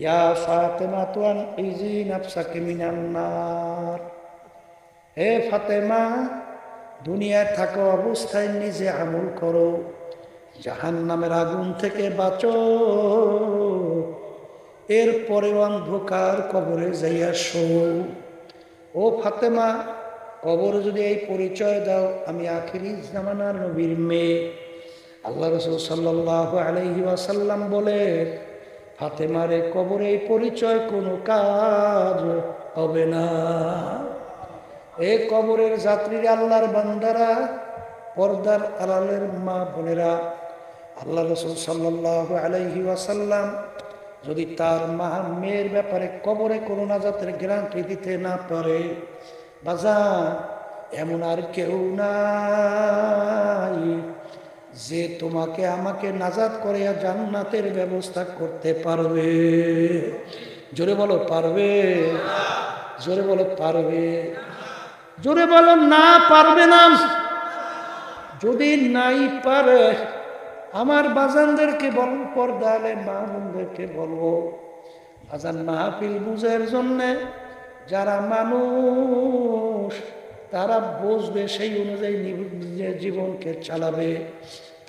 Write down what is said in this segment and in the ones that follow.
ইয়া ফাতেমা তুয়ান ইজি নাফসাকে মিনান্নার হে ফাতেমা, দুনিয়ায় থাকা অবস্থায় নিজে আমল করো জাহান নামের আগুন থেকে বাঁচ। বাঁচো এরপরে অন্ধকার কবরে যাইয়া শো। ও ফাতেমা, কবর যদি এই পরিচয় দাও, আমি আখিরি জামানার নবীর মেয়ে। আল্লাহ রসুল সাল্লাহ আলহি ওয়াসাল্লাম বলে ফাতেমারে কবরে এই পরিচয় কোনো কাজ হবে না। এই কবরের যাত্রীরা আল্লাহর বান্দারা, পর্দার আলালের মা বোনেরা, আল্লাহ রসুল সাল্লাহ আলহি ওয়াসাল্লাম যদি তার মা মেয়ের ব্যাপারে কবরে কোনো না নাজাতের গ্যারান্টি দিতে না পারে, বাজা এমন আর কেউ নাই। যে তোমাকে আমাকে নাজাদ করে আর জান্নাতের ব্যবস্থা করতে পারবে। জোরে বলো, পারবে? জোরে বলো, পারবে? জোরে বলো, না, পারবে না। যদি নাই পারে, আমার বাজানদেরকে বলব পর্দালে মা বলব বাজান মাহফিল বুঝের জন্যে যারা মানুষ তারা বুঝবে সেই অনুযায়ী জীবনকে চালাবে।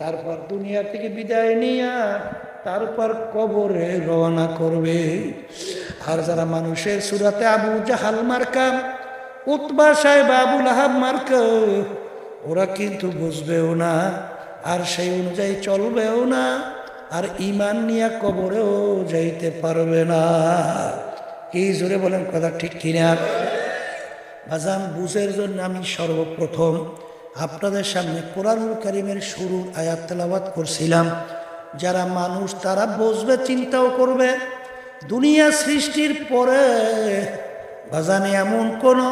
তারপর দুনিয়া থেকে বিদায় নিয়ে তারপর কবরে রওনা করবে। আর যারা মানুষের সুরাতে আবু জাহাল মার্কা, উতবা সাহেব আবুল আহাব মার্কা, ওরা কিন্তু বুঝবেও না, আর সেই অনুযায়ী চলবেও না, আর ইমান নিয়ে কবরেও যাইতে পারবে না। কি জোরে বলেন কথা ঠিক কিনা? বাজান বুঝের জন্য আমি সর্বপ্রথম আপনাদের সামনে কোরআনুল করিমের শুরু আয়াত তেলাবাদ করছিলাম। যারা মানুষ, তারা বসবে চিন্তাও করবে। দুনিয়া সৃষ্টির পরে বাজানে এমন কোনো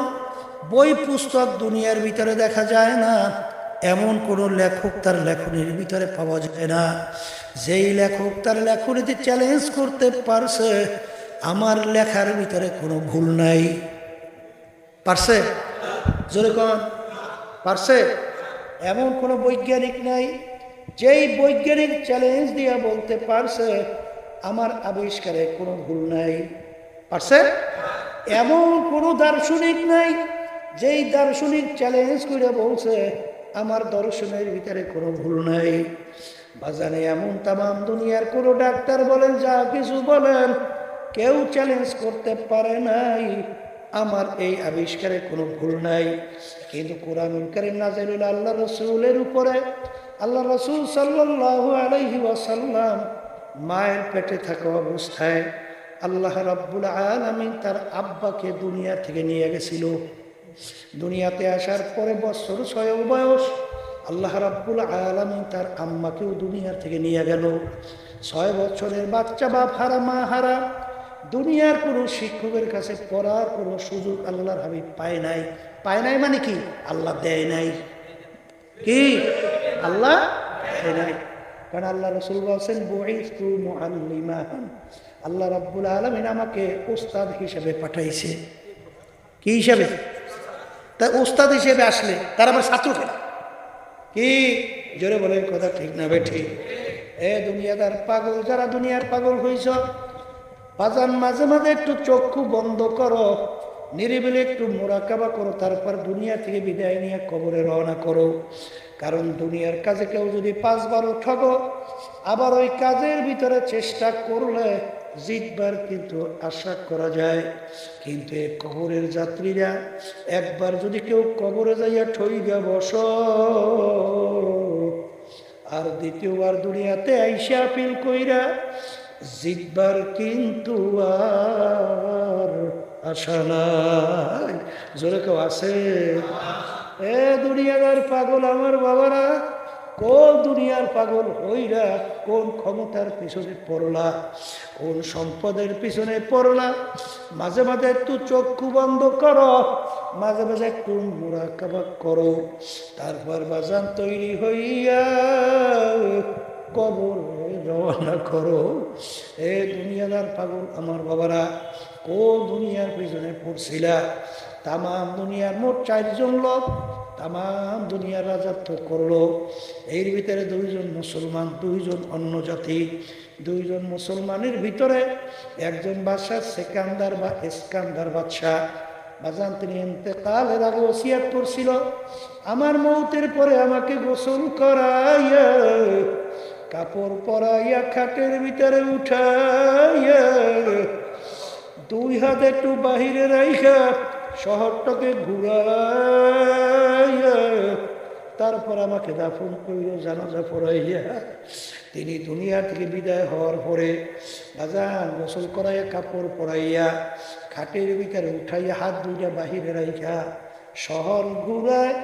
বই পুস্তক দুনিয়ার ভিতরে দেখা যায় না। এমন কোনো লেখক তার লেখনির ভিতরে পাওয়া যায় না। যেই লেখক তার লেখনীতে চ্যালেঞ্জ করতে পারছে, আমার লেখার ভিতরে কোনো ভুল নাই। পারছে? জোরে কন। পারছে? এমন কোনো বৈজ্ঞানিক নাই, যেই বৈজ্ঞানিক চ্যালেঞ্জ দিয়া বলতে পারছে, আমার আবিষ্কারে কোনো ভুল নাই। পারছে? এমন কোনো দার্শনিক নাই, যেই দার্শনিক চ্যালেঞ্জ করে বলছে, আমার দর্শনের ভিতরে কোনো ভুল নাই। বাজানে এমন তামাম দুনিয়ার কোনো ডাক্তার বলেন, যা কিছু বলেন, কেউ চ্যালেঞ্জ করতে পারে নাই। আমার এই আবিষ্কারে কোনো ভুল নাই। কিন্তু কোরআনুল করিম নাজিরুল আল্লাহ রসুলের উপরে। আল্লাহ রসুল সাল্লাহ আলহি ওয়াসাল্লাম মায়ের পেটে থাকা অবস্থায় আল্লাহ রাব্বুল আলমিন তার আব্বাকে দুনিয়া থেকে নিয়ে গেছিল। দুনিয়াতে আসার পরে বছর ছয় বয়স আল্লাহ রাব্বুল আলমিন তার আম্মাকেও দুনিয়া থেকে নিয়ে গেল। ছয় বছরের বাচ্চা বাপ হারা, মা হারা দুনিয়ার কোনো শিক্ষকের কাছে পড়ার কোনো সুযোগ আল্লাহর হাবিব পায় নাই। পায় নাই মানে কি? আল্লাহ দেয় নাই। কি? আল্লাহ দেয় নাই। কারণ আল্লাহ রসুল বলছেন আল্লাহ রাব্বুল আলমিন আমাকে উস্তাদ হিসেবে পাঠাইছে। কি হিসাবে? তা উস্তাদ হিসেবে আসলে, তার আমার ছাত্র কেনা? কি? জোরে বলে কথা ঠিক না ঠিক। এ দুনিয়াদার পাগল, যারা দুনিয়ার পাগল হয়েছ বাজান, মাঝে মাঝে একটু চক্ষু বন্ধ করো, নিরিবিলি একটু মোরাকাবা করো, তারপর দুনিয়া থেকে বিদায় নিয়ে কবরে রওনা করো। কারণ দুনিয়ার কাজে কেউ যদি পাঁচবারও ঠগো আবার ওই কাজের ভিতরে চেষ্টা করলে জিতবার কিন্তু আশা করা যায়। কিন্তু এই কবরের যাত্রীরা একবার যদি কেউ কবরে যাইয়া ঠইগা বস, আর দ্বিতীয়বার দুনিয়াতে আইসা আপিল কইরা জিতবার কিন্তু আর আশা নাই। জোরে কেউ আছে? এ দুনিয়াদার পাগল আমার বাবারা, কোন দুনিয়ার পাগল হইরা, কোন ক্ষমতার পিছনে পড়লা, কোন সম্পদের পিছনে পড়লা? মাঝে মাঝে একটু চক্ষু বন্ধ করো, মাঝে মাঝে একটু মোরাকাবা করো। তারপর বাজান তৈরি হইয়া কবর রওনা করো। এ দুনিয়াদার পাগল আমার বাবারা কো দুনিয়ার পিছনে পড়ছিলা? তামাম দুনিয়ার মোট চারজন লোক তাম দুনিয়ার রাজত্ব করল। এর ভিতরে দুইজন মুসলমান, দুইজন অন্য জাতি। দুইজন মুসলমানের ভিতরে একজন বাদশাহ, সেকান্দার বা ইস্কান্দার বাদশাহ। বাজান তিনি এতেকালের আগে ওসিয়াত করছিল। আমার মৌতের পরে আমাকে গোসল করাইয়া কাপড় পরাইয়া খাটের ভিতরে উঠাইয়া দুই হাত একটু বাহিরে রাইখা শহরটাকে ঘুরাইয়া তারপর আমাকে দাফন করিল জানাজা পড়াইয়া তিনি দুনিয়া থেকে বিদায় হওয়ার পরে বাজান গোসল করাইয়া কাপড় পরাইয়া খাটের ভিতরে উঠাইয়া হাত দুইটা বাহিরে রাইখা শহর ঘুরায়,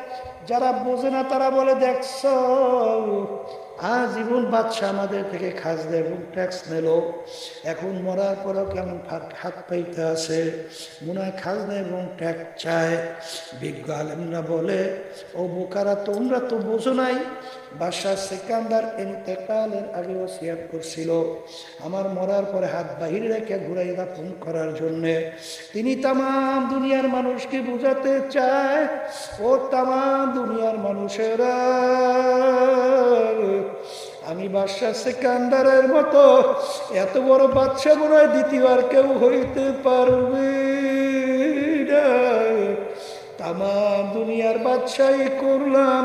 যারা বোঝে না তারা বলে, দেখছ আজীবন বাচ্চা আমাদের থেকে খাজনা এবং ট্যাক্স নিল এখন মরার পরেও কেমন হাত পাইতে আছে? মনে হয় খাজনা এবং ট্যাক্স চায়। বিজ্ঞ আলেমরা বলে, ও বোকারা, তোমরা তো বোঝো নাই, বাদশাহ সেকান্দার এতেকালের আগে ওসিয়াত করছিল। আমার মরার পরে হাত বাহিরে রেখে ঘুরাই দাফন করার জন্যে। তিনি তাম দুনিয়ার মানুষকে বোঝাতে চায়। ও তাম দুনিয়ার মানুষেরা আমি বাদশাহ সেকান্দারের মতো, এত বড় বাদশা মনে হয় দ্বিতীয়বার কেউ হইতে পারবে তাম দুনিয়ার বাদশাহী করলাম,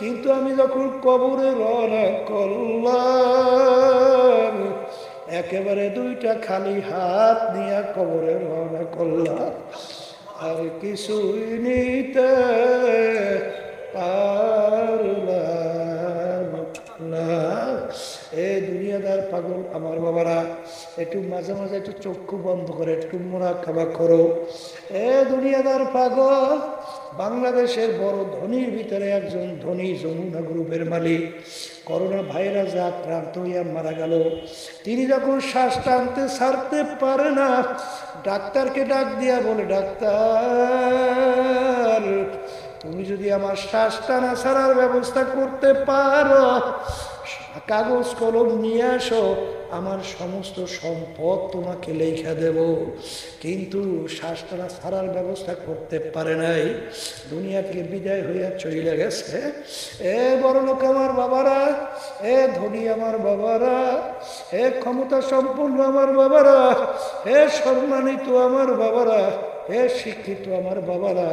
কিন্তু আমি যখন কবরে রওনা করলাম, একেবারে দুইটা খালি হাত নিয়ে কবরে রওনা করলাম। আর কিছুই নিতে পারলাম না এ দুনিয়াদার পাগল আমার বাবারা, একটু মাঝে মাঝে একটু চক্ষু বন্ধ করে, একটু মোরা খাবা করো। এ দুনিয়াদার পাগল, বাংলাদেশের বড় ধনীর ভিতরে একজন ধনী যমুনা গ্রুপের মালিক, করোনা ভাইরাস ভাইরাসে আক্রান্ত হইয়া মারা গেল। তিনি যখন শ্বাস টানতে ছাড়তে পারে না, ডাক্তারকে ডাক দিয়া বলে, ডাক্তার তুমি যদি আমার শ্বাস টানা ছাড়ার ব্যবস্থা করতে পারো, কাগজ কলম নিয়ে আসো, আমার সমস্ত সম্পদ তোমাকে লেখা দেব। কিন্তু শ্বাস টানা ছাড়ার ব্যবস্থা করতে পারে নাই। দুনিয়া থেকে বিদায় হইয়া চলে গেছে। এ বড় লোক আমার বাবারা, এ ধনী আমার বাবারা, এ ক্ষমতা সম্পূর্ণ আমার বাবারা, এ সম্মানিত আমার বাবারা হে শিক্ষিত আমার বাবারা,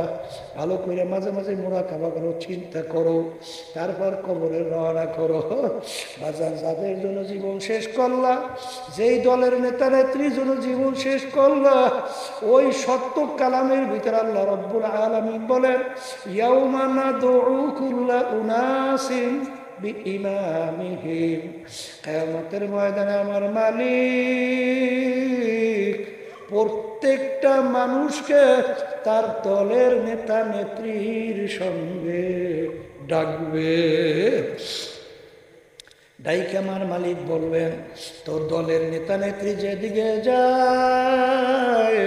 ভালো করে মাঝে মাঝে মোড়া খাবা করো, চিন্তা করো, তারপর কবরের রওনা করো। বাজার যাদের জন্য জীবন শেষ করলা, যেই দলের নেতা নেত্রীর জন্য জীবন শেষ করলা, ওই সত্য কালামের ভিতরে আল্লাহ রব্বুল আলমিন বলেন ইয়াউমানা দৌকুল্লা উনাসিন কেয়ামতের ময়দানে আমার মালিক প্রত্যেকটা মানুষকে তার দলের নেতা নেত্রীর সঙ্গে ডাকবে। ডাইকে আমার মালিক বলবেন, তোর দলের নেতা নেত্রী যেদিকে যায়,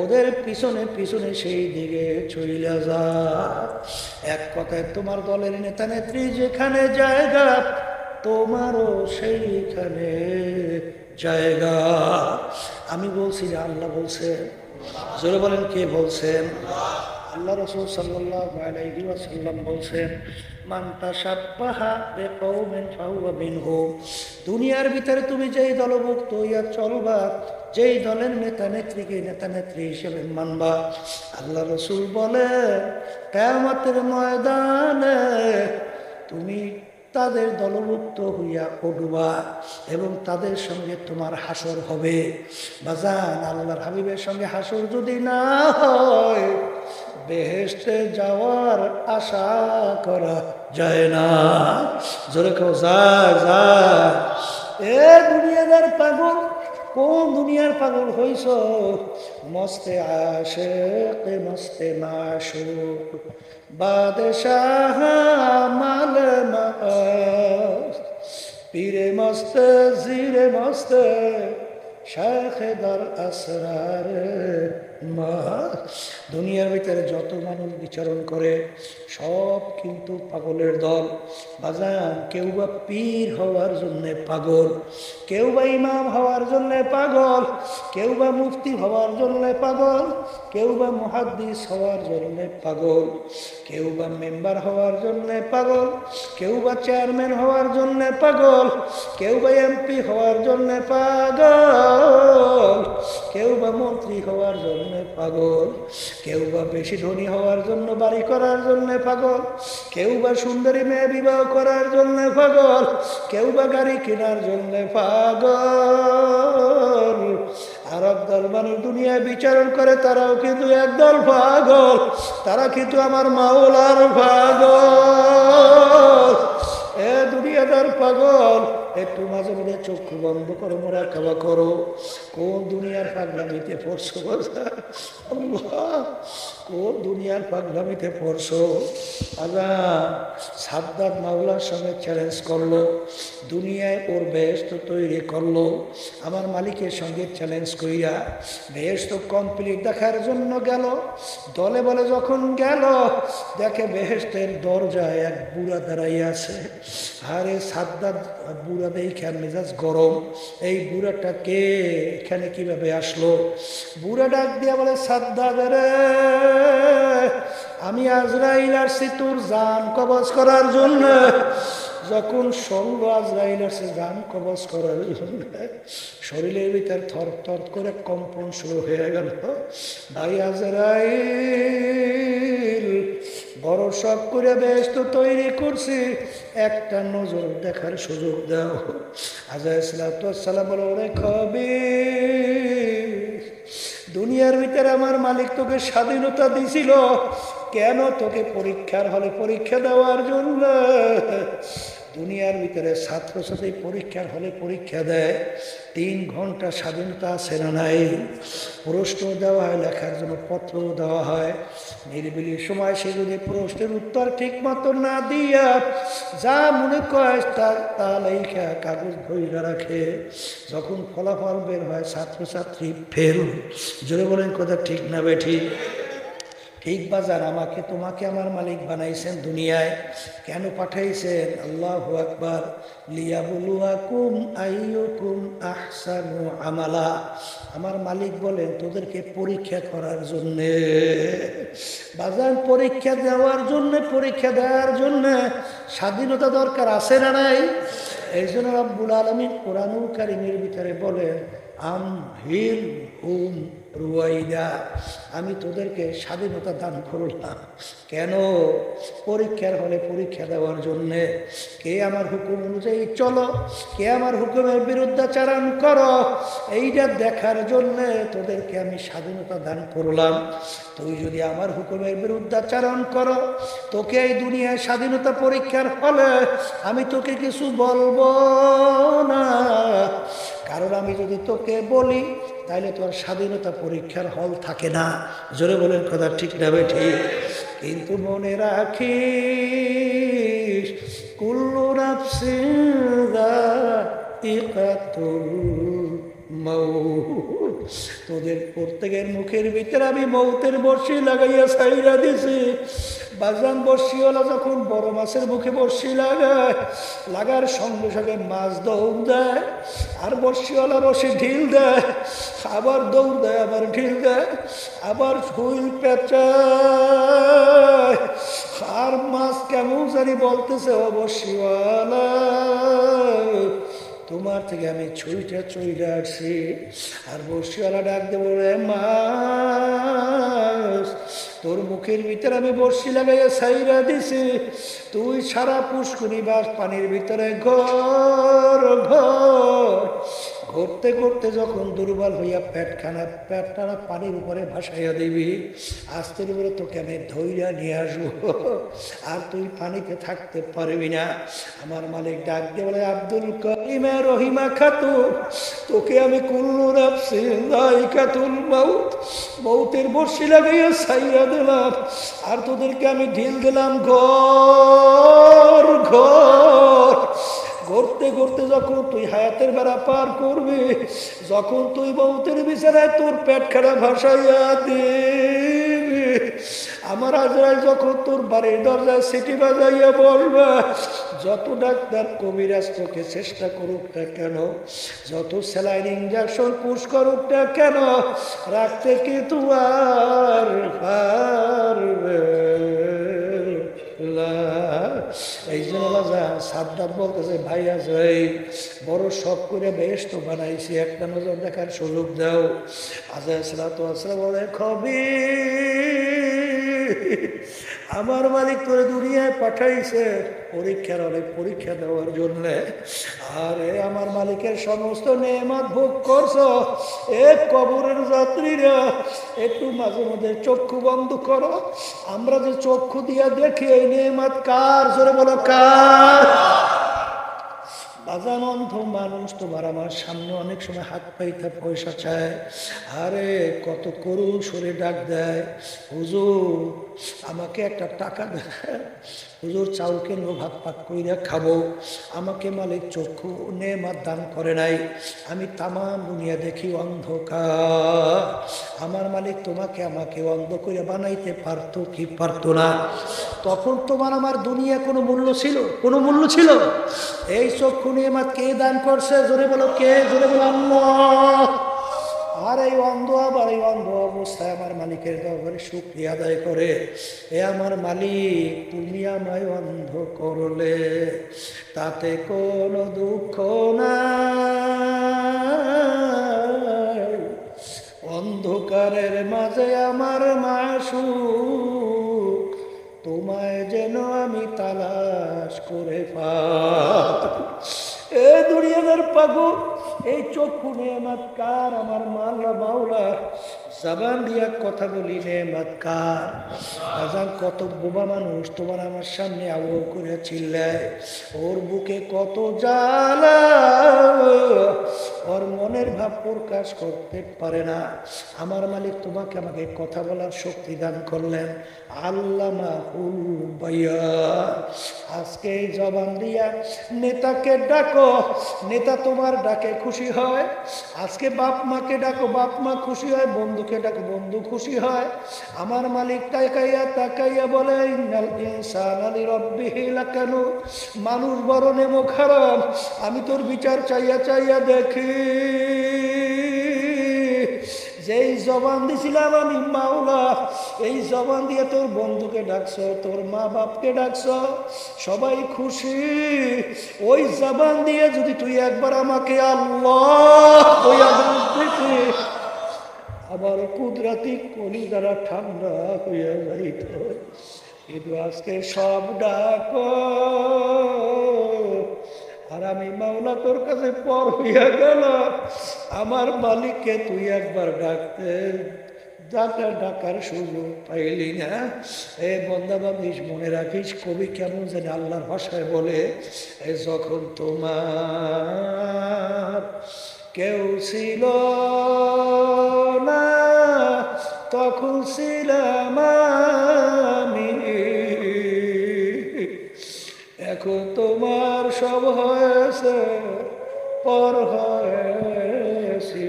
ওদের পিছনে পিছনে সেই দিকে চইলা যা। এক কথায় তোমার দলের নেতা নেত্রী যেখানে জায়গা, তোমারও সেইখানে জায়গা। আমি বলছি যে আল্লাহ বলছেন জোরে বলেন কে বলছেন? আল্লাহ রসুল সাল্লাহ বলছেন বে দুনিয়ার ভিতরে তুমি যেই দলভুক্ত হইয়া চলবা, যেই দলের নেতা নেত্রীকে নেতা নেত্রী হিসেবে মানবা। আল্লাহ রসুল বলে, কেয়ামতের ময়দানে তুমি তাদের দলভুক্ত হইয়া উঠবা এবং তাদের সঙ্গে তোমার হাসর হবে। বাজান, আল্লাহর হাবিবের সঙ্গে হাসর যদি না হয় বেহেস্তে যাওয়ার আশা করা যায় না। জোরে কেউ যায় যায় এ দুনিয়াদার পাগল, কোন দুনিয়ার পাগল হইছ? মস্তে আসে মস্তে মাসুক। বাদশাহ মাল মাস্ত পীরে মস্ত জিরে মস্ত শাখেদার আসরার মা, দুনিয়ার ভিতরে যত মানুষ বিচরণ করে, সব কিন্তু পাগলের দল। বাজান, কেউ বা পীর হওয়ার জন্যে পাগল, কেউ বা ইমাম হওয়ার জন্য পাগল, কেউ বা মুফতি হওয়ার জন্য পাগল, কেউ বা মহাদ্দিস হওয়ার জন্য পাগল, কেউ বা মেম্বার হওয়ার জন্য পাগল, কেউ বা চেয়ারম্যান হওয়ার জন্য পাগল, কেউ বা এমপি হওয়ার জন্য পাগল, কেউ বা মন্ত্রী হওয়ার জন্য পাগল। কেউ বা বেশি ধনী হওয়ার জন্য বাড়ি করার জন্যে পাগল। কেউ বা সুন্দরী মেয়ে বিবাহ করার জন্যে পাগল। কেউ বা গাড়ি কেনার জন্য পাগল। আরব দল মানুষ দুনিয়ায় বিচারণ করে তারাও কিন্তু একদল পাগল। তারা কিন্তু আমার মাওলার পাগল। এ দুনিয়াদার পাগল একটু মাঝে মাঝে চক্ষু বন্ধ করো মোরা খাওয়া করো। কোন দুনিয়ার পাগলামিতে পড়ছো কোন দুনিয়ার পাগলামিতে পড়ছো? আজা সাদ্দাত মাওলার সঙ্গে চ্যালেঞ্জ করল, দুনিয়ায় ওর বেহেস্ত তৈরি করল। আমার মালিকের সঙ্গে চ্যালেঞ্জ কইরা বেহেস্ত কমপ্লিট দেখার জন্য গেল। দলে বলে যখন গেল, দেখে বেহেস্তের দরজায় এক বুড়া দাঁড়াই আছে। আরে সাদ্দাত বুড়া দেখে মেজাজ গরম? এই বুড়াটা কে? এখানে কীভাবে আসলো? বুড়া ডাক দিয়া বলে সাদ্দাত রে, আমি আজরাইল আসছি তোর জান কবজ করার জন্য। যখন সঙ্গ আজরাইল আসছে জান কবজ করার জন্য, শরীরের ভিতর থর থর করে কম্পন শুরু হয়ে গেল। ভাই আজরাইল বড় সব করে বেশ তো তৈরি করছি। একটা নজর দেখার সুযোগ দাও। আজা রে খবি দুনিয়ার ভিতরে আমার মালিক তোকে স্বাধীনতা দিছিল। কেন তোকে পরীক্ষার হলে পরীক্ষা দেওয়ার জন্য? দুনিয়ার ভিতরে ছাত্রছাত্রী পরীক্ষার হলে পরীক্ষা দেয়, তিন ঘণ্টা স্বাধীনতা আছে না নাই? প্রশ্ন দেওয়া হয়, লেখার জন্য পত্র দেওয়া হয়। নিরিবিলি সময় সে যদি প্রশ্নের উত্তর ঠিক মতো না দিয়া যা মনে করে তা তা লেখা কাগজ ধৈর্য রাখে। যখন ফলাফল বের হয়, ছাত্রছাত্রী ফেল জোরে বলেন কথা ঠিক না বে ঠিক বাজার, আমাকে তোমাকে আমার মালিক বানাইছেন দুনিয়ায়। কেন পাঠাইছেন? আল্লাহ আকবার। লিয়াবুলুয়াকুম আইয়ুকুম আহসানু আমালা। আমার মালিক বলেন, তোদেরকে পরীক্ষা করার জন্যে, বাজার পরীক্ষা দেওয়ার জন্য, পরীক্ষা দেওয়ার জন্য স্বাধীনতা দরকার আছে না নাই? এই জন্য আব্বুল আলমী কোরআনুল কারিমের ভিতরে বলেন, আম হিল হুম রুয়াইদা, আমি তোদেরকে স্বাধীনতা দান করলাম। কেন? পরীক্ষার হলে পরীক্ষা দেওয়ার জন্যে। কে আমার হুকুম অনুযায়ী চলো? কে আমার হুকুমের বিরুদ্ধাচারণ করো? এইটা দেখার জন্যে তোদেরকে আমি স্বাধীনতা দান করলাম। তুই যদি আমার হুকুমের বিরুদ্ধাচারণ করো, তোকে এই দুনিয়ায় স্বাধীনতা পরীক্ষার ফলে আমি তোকে কিছু বলব না। কারণ আমি যদি তোকে বলি তাহলে তোর স্বাধীনতা পরীক্ষার হল থাকে না। জোরে বলেন কথা ঠিক না ঠিক। কিন্তু মনে রাখি কুল্লু নাফসিন ইকাতুল তোদের প্রত্যেকের মুখের ভিতরে আমি মৌতের বর্ষি লাগাইয়া সাইরা দিছি। বাজান বর্ষিওয়ালা যখন বড় মাছের মুখে বর্ষি লাগায়, লাগার সঙ্গে সঙ্গে মাছ দৌড় দেয়, আর বর্ষিওয়ালা বসে ঢিল দেয়, আবার দৌড় দেয়, আবার ঢিল দেয়, আবার হুইল পেঁচায়। আর মাছ কেমন জানি বলতেছে বর্ষিওয়ালা তোমার থেকে আমি ছুইটা চইটা আসছি আর বর্ষিওয়ালা ডাক দেবো রে মা, তোর মুখের ভিতরে আমি বর্ষি লাগাইয়া সাইরা দিছি। তুই সারা পুষ্করি বাস পানির ভিতরে ঘর ঘর। ঘুরতে ঘুরতে যখন দুর্বল হইয়া পেটখানা পেটখানা পানির উপরে ভাসাইয়া দিবি আস্তের উপরে তোকে আমি ধৈর্য নিয়ে আসব। আর তুই পানিতে থাকতে পারবি না। আমার মালিক ডাক দিয়ে বলে, আব্দুল করিমা রহিমা খাতু তোকে আমি কুল্লু খাতুল মাউত মৌতের বর্ষি লাগাইয়া সাইয়া দিলাম। আর তোদেরকে আমি ঢিল দিলাম। ঘর ঘর ঘুরতে ঘুরতে যখন তুই হায়াতের বেড়া পার করবি, যখন তুই বৌতের বিছানায় তোর পেট খাড়া ভাসাইয়া দিবি, আমার আজরাই যখন তোর বাড়ির দরজায় সিটি বাজাইয়া বলবে, যত ডাক্তার কবিরাজ তোকে চেষ্টা করুক না কেন, যত স্যালাইন ইঞ্জেকশন পুশ করুক না কেন, রাখতে কিন্তু আর পারবে। এই জন্য রাজা সাদ্দাম বলতেছে, ভাই আজই বড় শখ করে বেশ তো বানাইছি, একটা নজর দেখার সুযোগ দাও। আজ আসলা তো আসলা বলে খবি আমার মালিক তোরে দুনিয়ায় পাঠাইছে পরীক্ষার অনেক পরীক্ষা দেওয়ার জন্য। আরে আমার মালিকের সমস্ত নেমাত ভোগ করছ, এ কবরের যাত্রীরা, একটু মাঝে মধ্যে চক্ষু বন্ধ করো। আমরা যে চক্ষু দিয়া দেখি, এই নেমাত কার? জোরে বলো, কার? বাজান অন্ধ মানুষ তোমার আমার সামনে অনেক সময় হাত পাইতে পয়সা চায়। আরে কত করু সরে ডাক দেয়। হুজুর, আমাকে একটা টাকা দেয় হুজুর চাউ কেন ভাত পাক কইরা খাব। আমাকে মালিক চক্ষু নেমাত দান করে নাই। আমি তামাম দুনিয়া দেখি অন্ধকার। আমার মালিক তোমাকে আমাকে অন্ধ করে বানাইতে পারতো কি পারতো না? তখন তোমার আমার দুনিয়া কোনো মূল্য ছিল? কোনো মূল্য ছিল? এই চক্ষু নিয়ামাত কে দান করছে? জোরে বলো কে? জোরে বলো আল্লাহ। আর এই অন্ধ, আবার এই অন্ধ অবস্থায় আমার মালিকের দরবারে শুক্রিয়া আদায় করে। এ আমার মালিক, তুমি আমায় অন্ধ করলে, তাতে কোনো দুঃখ নাই। অন্ধকারের মাঝে আমার মাসু তোমায় যেন আমি তালাশ করে পাই। এ দুনিয়াদার পাগল এই চক্ষু নেমাত কার আমার মাল্লা মাওলা জাবান দিয়া কথা বলি নেমাত কার আজান কত বোবা মানুষ তোমার আমার সামনে আবহ করে চিল্লায় ওর বুকে কত জ্বালা, ওর মনের ভাব প্রকাশ করতে পারে না। আমার মালিক তোমাকে আমাকে কথা বলার শক্তি দান করলেন। আল্লামা আজকে জবান দিয়া নেতাকে ডাকো, নেতা তোমার ডাকে খুশি হয়। আজকে বাপ মাকে ডাকো, বাপ মা খুশি হয় বন্ধুকে ডাকো, বন্ধু, খুশি হয়? আমার মালিক তাকাইয়া তাকাইয়া বলে লাকানু। মানুষ বড় নেমো খারাপ আমি তোর বিচার চাইয়া চাইয়া দেখি। যেই জবান দিছিলাম আমি, মাওলা, এই জবান দিয়ে তোর বন্ধুকে ডাকছ, তোর মা বাপকে ডাকছ, সবাই খুশি। ওই জবান দিয়ে যদি তুই একবার আমাকে আল্লাহ আবার কুদরাতি কলি দ্বারা ঠান্ডা হইয়া যাইত। কিন্তু আজকে সব ডাক। আর আমি মাওলা তোর কাছে পর হইয়া গেল আমার মালিককে তুই একবার ডাকতে। ডাকা ডাকার সুযোগ পাইলি না। এ বন্দা বান্দিস মনে রাখিস, কবি কেমন যেন আল্লাহর ভাষায় বলে, এ যখন তোমার কেউ ছিল না, তখন ছিলাম আমি এখন তোমার সব হয়েছে, পর হয়েছি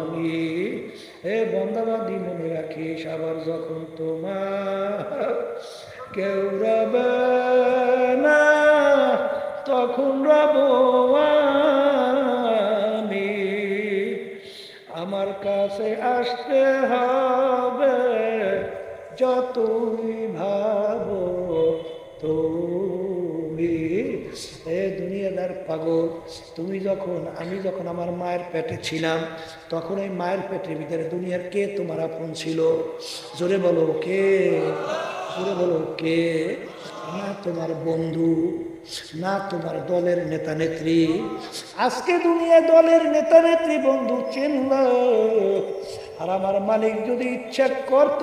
আমি। হে বন্দাবাদী মনে রাখিস আবার যখন তোমার কেউ রবে না, তখন রব কাছে আসতে হবে, যতই ভাবো তুমি। এ দুনিয়াদার পাগল, তুমি যখন, আমি যখন আমার মায়ের পেটে ছিলাম, তখন এই মায়ের পেটের ভিতরে দুনিয়ার কে তোমার আপন ছিল? জোরে বলো কে? জোরে বলো কে? না তোমার বন্ধু, না তোমার দলের নেতা নেত্রী। আজকে দুনিয়া দলের নেতা নেত্রী বন্ধু চিনল, আর আমার মালিক যদি ইচ্ছা করত,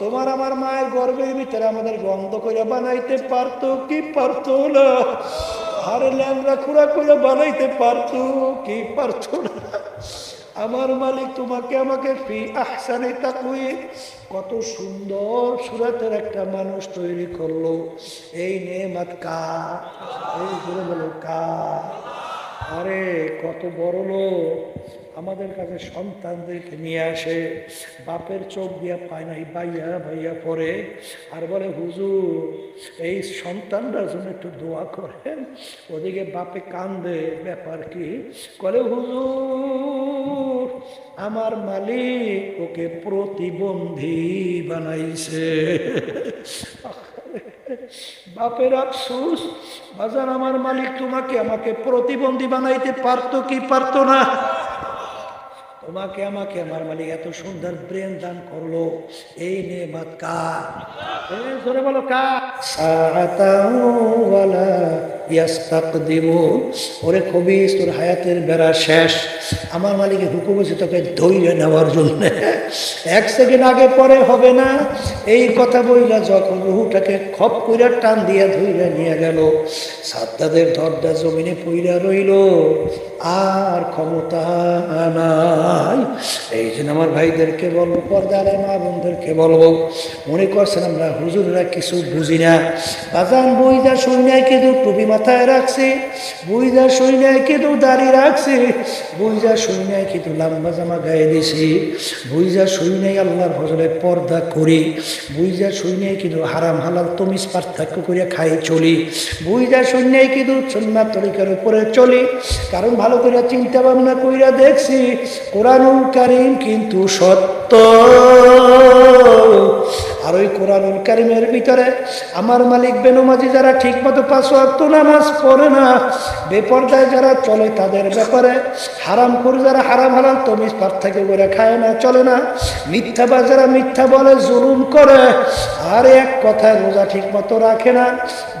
তোমার আমার মায়ের গর্বের ভিতরে আমাদের গন্ধ করে বানাইতে পারতো কি পারতো না? আর ল্যাংরা খুঁড়া করে বানাইতে পারতো কি পারতো না? আমার মালিক তোমাকে আমাকে ফি আহসানে তাকুই কত সুন্দর সুরাতের একটা মানুষ তৈরি করল। এই নেমাত কা এই বলে বলো কা আরে, কত বড় লোক। আমাদের কাছে সন্তানদেরকে নিয়ে আসে, বাপের চোখ দিয়া পায় নাই বাইয়া ভাইয়া পরে আর বলে, হুজুর, এই সন্তানটার জন্য একটু দোয়া করেন, ওদিকে বাপে কান্দে, ব্যাপার কি? বলে হুজুর, আমার মালিক ওকে প্রতিবন্ধী বানাইছে। বাপের আফসুস বাজার আমার মালিক তোমাকে আমাকে প্রতিবন্ধী বানাইতে পারতো কি পারতো না? তোমাকে আমাকে আমার মালিক এত সুন্দর ব্রেন দান করল। এই কার? এই ধরে বলো কার? ওরে কবি তোর হায়াতের বেড়া শেষ। আমার মালিকের হুকুম হচ্ছে তোকে ধৈর্য নেওয়ার জন্য। এক সেকেন্ড আগে পরে হবে না। এই কথা বইলা যখন রুহুটাকে খপ কইরা টান দিয়ে ধৈর্য নিয়ে গেল। সাদ্দাদের দরজা জমিনে পইরা রইল, আর ক্ষমতা নাই। এই জন্য আমার ভাইদেরকে বলব, পর্দার মা বোনদেরকে বলব, মনে করছেন আমরা হুজুররা কিছু বুঝি না। বাজান বইদা সৈন্যায় কিন্তু টুপি মাথায় রাখছে বুইদা সৈন্যায় কিন্তু দাড়ি রাখছে, বুইজা সৈন্যায় কিন্তু লম্বা জামা গায়ে দিছি। বুইজা সৈন্যায় আল্লাহর ভজলে পর্দা করি, বুইজা সৈন্যায় কিন্তু হারাম হালাল তমিজ পার্থক্য করিয়া খাই চলি। বুইজা সৈন্যায় কিন্তু সন্ন্যার তরিকার উপরে চলি? কারণ ভালো করে চিন্তা ভাবনা কইরা দেখছি, কোরআনুল কারিম কিন্তু সত্য। আর ওই কোরআনুল কারিমের ভিতরে আমার মালিক বেনুমাজি যারা ঠিক মতো পাঁচ ওয়াক্ত নামাজ পড়ে না, বেপর্দায় যারা চলে তাদের ব্যাপারে হারাম করে যারা হারাম হারাম তমিজ পার্থক্য করে খায় না, চলে না। মিথ্যা বা যারা মিথ্যা বলে জুলুম করে, আর এক কথায় রোজা ঠিক মতো রাখে না,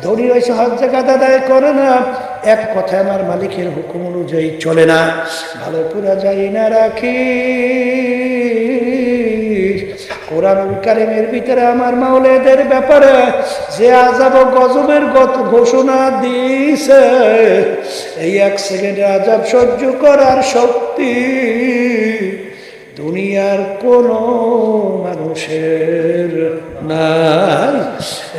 ধনী রয়েছে হক জায়গা দাদায় করে না, এক কথায় আমার মালিকের হুকুম অনুযায়ী চলে না। ভালো পুরা যাই না রাখি। কারিমের ভিতরে আমার মাওলেদের ব্যাপারে যে আজাব গজবের গত ঘোষণা দিয়েছে, এই এক সেকেন্ডে আজাব সহ্য করার শক্তি দুনিয়ার কোনো মানুষের নাই।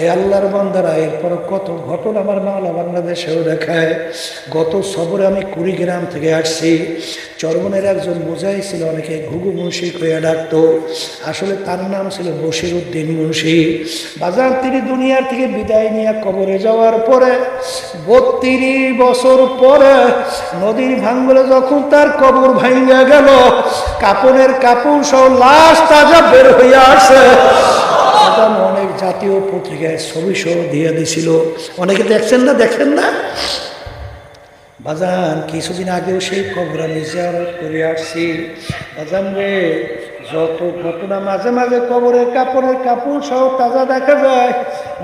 এই আল্লাহর বান্দারা এরপর কত ঘটনা আমার মাওলা বাংলাদেশেও দেখায়। গত সবরে আমি কুড়িগ্রাম থেকে আসছি। চরমনের একজন বোঝাই ছিল, অনেকে ঘুঘু মুন্সি কইয়া ডাকতো। আসলে তার নাম ছিল বশির উদ্দিন মুন্সি। বাজার তিনি দুনিয়ার থেকে বিদায় নিয়ে কবরে যাওয়ার পরে, বত্রিশ বছর পরে নদীর ভাঙ্গলে যখন তার কবর ভাঙ্গা গেল কাপড়ের কাপড় সহ লাশ তাজা বের হইয়া আসে। তখন অনেক জাতীয় পত্রিকায় ছবি সহ দিয়ে দিছিল। অনেকে দেখছেন না দেখছেন না? বাজান, কিছুদিন আগেও সেই প্রোগ্রামে জিয়ারত করে আসছি। বাজান রে যত ঘটনা মাঝে মাঝে কবরের কাপড়ের কাপড় সহ তাজা দেখা যায়,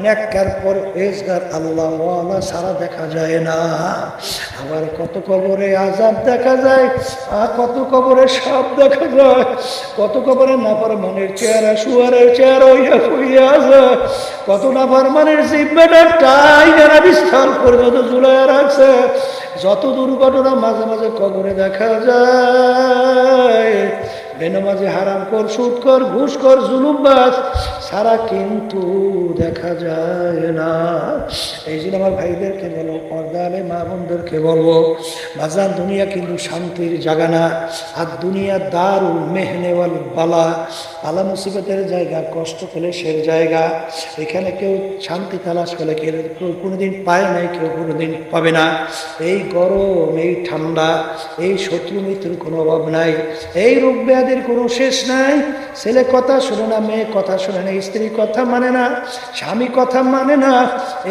নেককার পর এসগার আল্লাহ ওয়ালা সারা দেখা যায় না। আবার কত কবরে আজাব দেখা যায়, আর কত কবরে সব দেখা যায়, কত কবরে নাফার মনের চেহারা শুয়ারের চেহারা হইয়া হইয়া যায়, কত নাফার মনের জিব্বেটা টাই যারা বিস্তার পর্যন্ত ঝুলাইয়া রাখছে। যত দুর্ঘটনা মাঝে মাঝে কবরে দেখা যায় বেনমাজে হারাম কর সুদ কর ঘুষ কর জুলুমবাজ সারা কিন্তু দেখা যায় না। এই জন্য আমার ভাইদেরকে বলো, পর্দালে মা বোনদেরকে বলব বাজান দুনিয়া কিন্তু শান্তির জায়গা না, আর দুনিয়া দারুল মেহনেওয়াল বালা। পালা মুসিবতের জায়গা, কষ্ট ক্লেশের জায়গা। এখানে কেউ শান্তি তালাশ করলে কেউ কোনোদিন পায় নাই, কেউ কোনোদিন পাবে না। এই গরম, এই ঠান্ডা, এই শত্রু মিত্রুর কোনো অভাব নাই। এই রোগ ব্যাধির কোনো শেষ নাই। ছেলে কথা শোনে না, মেয়ে কথা শোনে না স্ত্রী কথা মানে না, স্বামী কথা মানে না।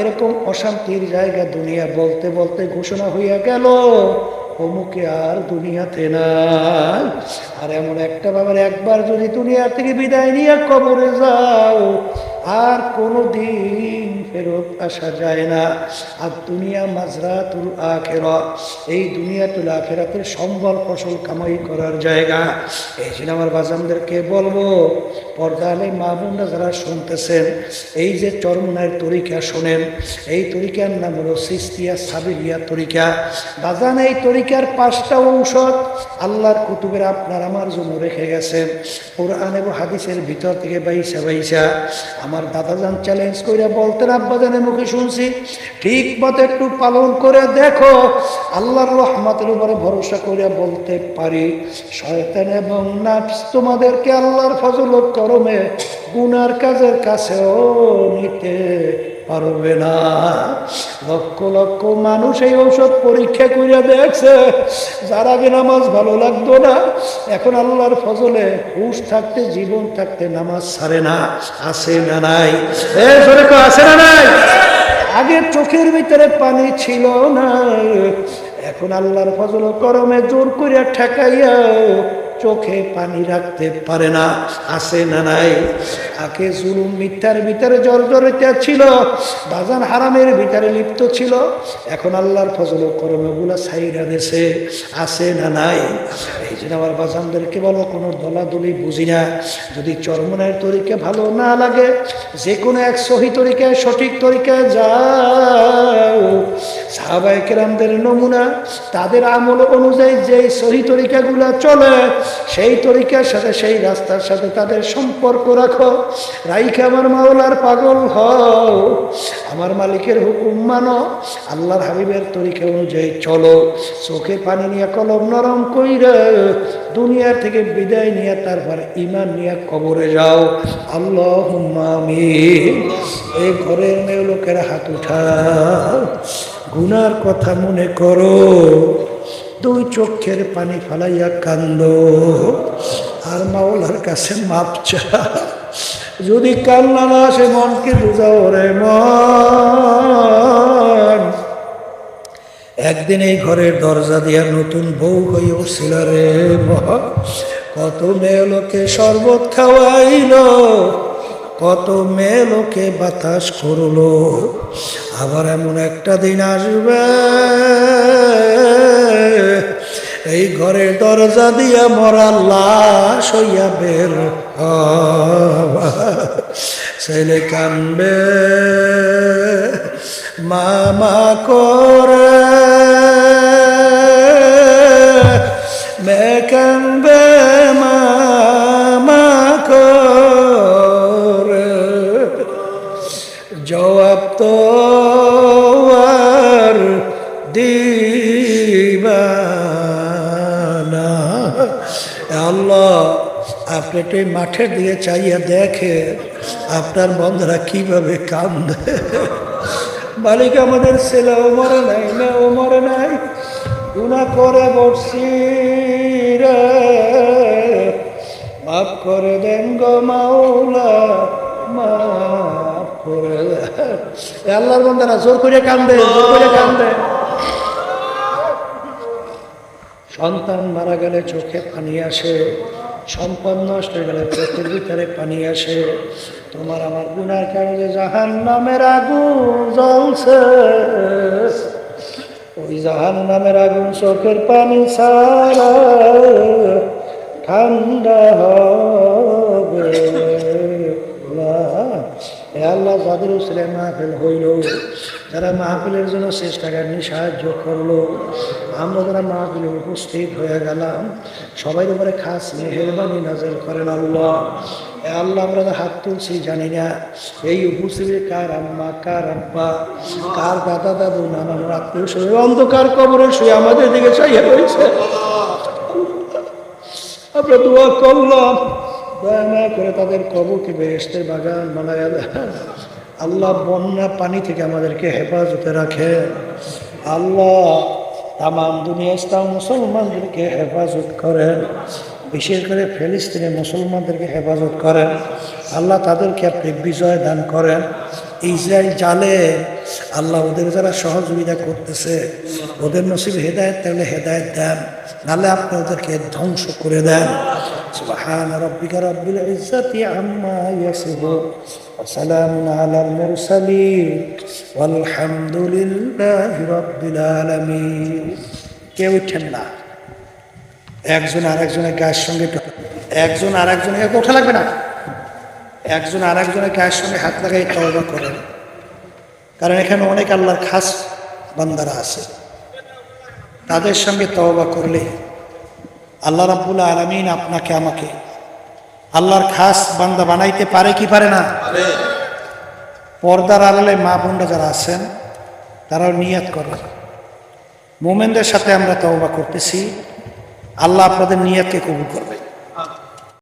এরকম অশান্তির জায়গা দুনিয়া বলতে বলতে ঘোষণা হইয়া গেল, অমুকে আর দুনিয়াতে নাই। আর এমন একটা বাবার একবার যদি দুনিয়া থেকে বিদায় নিয়ে কবরে যাও আর কোনো দিন ফেরত আসা যায় না। আর দুনিয়া মাজরাতুল আখেরা, এই দুনিয়াতুল আখেরাতের সম্বল ফসল কামাই করার জায়গা। এই জন্য আমার বাজানদেরকে বলব পর্দালে মা বোনরা যারা শুনতেছেন, এই যে চরমনায়ের তরিকা শোনেন, এই তরিকার নাম হলো সিস্তিয়া সাবিরিয়া তরিকা। বাজান, এই তরিকার পাঁচটা ঔষধ আল্লাহর কুতুবের আপনার আমার জন্য রেখে গেছেন। কোরআন এবং হাদিসের ভিতর থেকে বাইসা বাইসা, আমার আমার দাদাজান চ্যালেঞ্জ করে বলতেন, আব্বাজানের মুখে শুনছি, ঠিক মতো একটু পালন করে দেখো। আল্লাহর রহমাতের উপরে ভরসা করে বলতে পারি, শয়তান এবং নাফস তোমাদেরকে আল্লাহর ফজল করমে, গুনার কাজের কাছেও নিতে পারবে না। লক্ষ লক্ষ মানুষ এই ঔষধ পরীক্ষা করে দেখছে। যার আগে নামাজ ভালো লাগতো না, এখন আল্লাহর ফজলে হুশ থাকতে, জীবন থাকতে নামাজ ছাড়ে না। আসে না নাই? আসে না নাই? আগে চোখের ভিতরে পানি ছিল না। এখন আল্লাহর ফজল করমে জোর করিয়া ঠেকাইয়া চোখে পানি রাখতে পারে না। আসে না নাই? আগে জুলুম মিথ্যার ভিতরে জর্জরিত ছিল, বাজান হারামের ভিতরে লিপ্ত ছিল। এখন আল্লাহর ফজল ও করমে গুলা সাইরা দেশে আসে না নাই? এই জন্য আমার বাজানদেরকে বলো, কোনো দলাদলি বুঝি না। যদি চরমনের তরিকে ভালো না লাগে যে কোনো এক সহি তরিকায়, সঠিক তরিকায় যাও। সাহাবাই কেরামদের নমুনা, তাদের আমল অনুযায়ী যে সহি তরিকাগুলো চলে, সেই তরিকার সাথে, সেই রাস্তার সাথে তাদের সম্পর্ক রাখো। রাইকে আমার মাওলার পাগল হও, আমার মালিকের হুকুম মানো, আল্লাহর হাবিবের তরিকা অনুযায়ী চলো। চোখে পানি নিয়ে কলম নরম কইরে দুনিয়ার থেকে বিদায় নিয়ে তারপর ইমান নিয়ে কবরে যাও। আল্লাহ আমি এই ঘরের মেয়ে লোকের হাত উঠাও। গুনার কথা মনে করো। দুই চক্ষের পানি ফালাইয়া কান্দ। আর মাওলার কাছে মাপ চা যদি কান্না না আসে, মনকে বুঝাও রে মন। একদিন এই ঘরের দরজা দিয়া নতুন বউ হইও উঠছিল রে। কত মেয়ে লোকে শরবত খাওয়াইল। কত মেয়ে লোকে বাতাস করল আবার এমন একটা দিন আসবে, এই ঘরের দরজা দিয়া মরা লাশ হইয়া বের। ছেলে কানবে, মামা করে মে কানবে এই মাঠের দিকে চাইয়া দেখে আপনার বন্ধুরা কীভাবে কান্দে। মালিক আমাদের ছেলে, ও মরে নাই না, ও মরে নাই। গুণা করে বসছি রে। মাফ করে দেন গো মাওলা, মাফ করে আল্লাহর বন্ধারা জোর করে কান্দে, জোর করে কান্দে। সন্তান মারা গেলে চোখে পানি আসে। সম্পদ নষ্ট হয়ে গেলে ভিতরে পানি আসে তোমার আমার গুনার কারণে জাহান নামের আগুন জ্বলছে ওই জাহান নামের আগুন চোখের পানি ছাড়া ঠান্ডা হবে। এ আল্লাহ যাদের উসলে মাহফিল হইল। যারা মাহফিলের জন্য চেষ্টা করেনি, সাহায্য করল। আমরা যারা মাহফিলে উপস্থিত হয়ে গেলাম সবাই উপরে খাস মেহরবানি নাজেল করেন আল্লাহ। আল্লাহ আমরা হাত তুলছি জানি না, এই উপস্থিতি কার আম্মা, কার আব্বা, কার দাদা, দাদু নানান আত্মীয় স্বজন অন্ধকার কবরে শুয়ে আমাদের দিকে চাইয়া রয়েছে। আমরা দোয়া করলাম দয়া করে তাদের কবরকে বেহেস্তের বাগান বানায় দেন। আল্লাহ বন্যা পানি থেকে আমাদেরকে হেফাজতে রাখে। আল্লাহ তাম দুনিয়া ইসলাম মুসলমানদেরকে হেফাজত করেন। বিশেষ করে ফিলিস্তিনে মুসলমানদেরকে হেফাজত করেন। আল্লাহ তাদেরকে আপনি বিজয় দান করেন। ইসরায়েল জালে আল্লাহ ওদের যারা সহযোগিতা করতেছে, ওদের নসিব হেদায়ত তাহলে হেদায়ত দেন, নাহলে আপনি ওদেরকে ধ্বংস করে দেন। سبحان ربك رب العزة عما يصفون وسلام على المرسلين والحمد لله رب العالمين কেউ উঠেন না একজন আর একজনের গায়ের সঙ্গে একটু- একজন আর একজনের ওঠা লাগবে না একজন আর একজনের গায়ের সঙ্গে হাত লাগাই তওবা করেন কারণ এখানে অনেক আল্লাহর খাস বান্দারা আছে তাদের সঙ্গে তওবা করলে আল্লাহ রাবুল আলমিন আপনাকে আমাকে। আল্লাহর খাস বান্দা বানাইতে পারে কি পারে না? পর্দার আড়ালে মা বোনরা যারা আছেন তারাও নিয়াত করে। মোমেনদের সাথে আমরা তওবা করতেছি। আল্লাহ আপনাদের নিয়াতকে কবুল করবে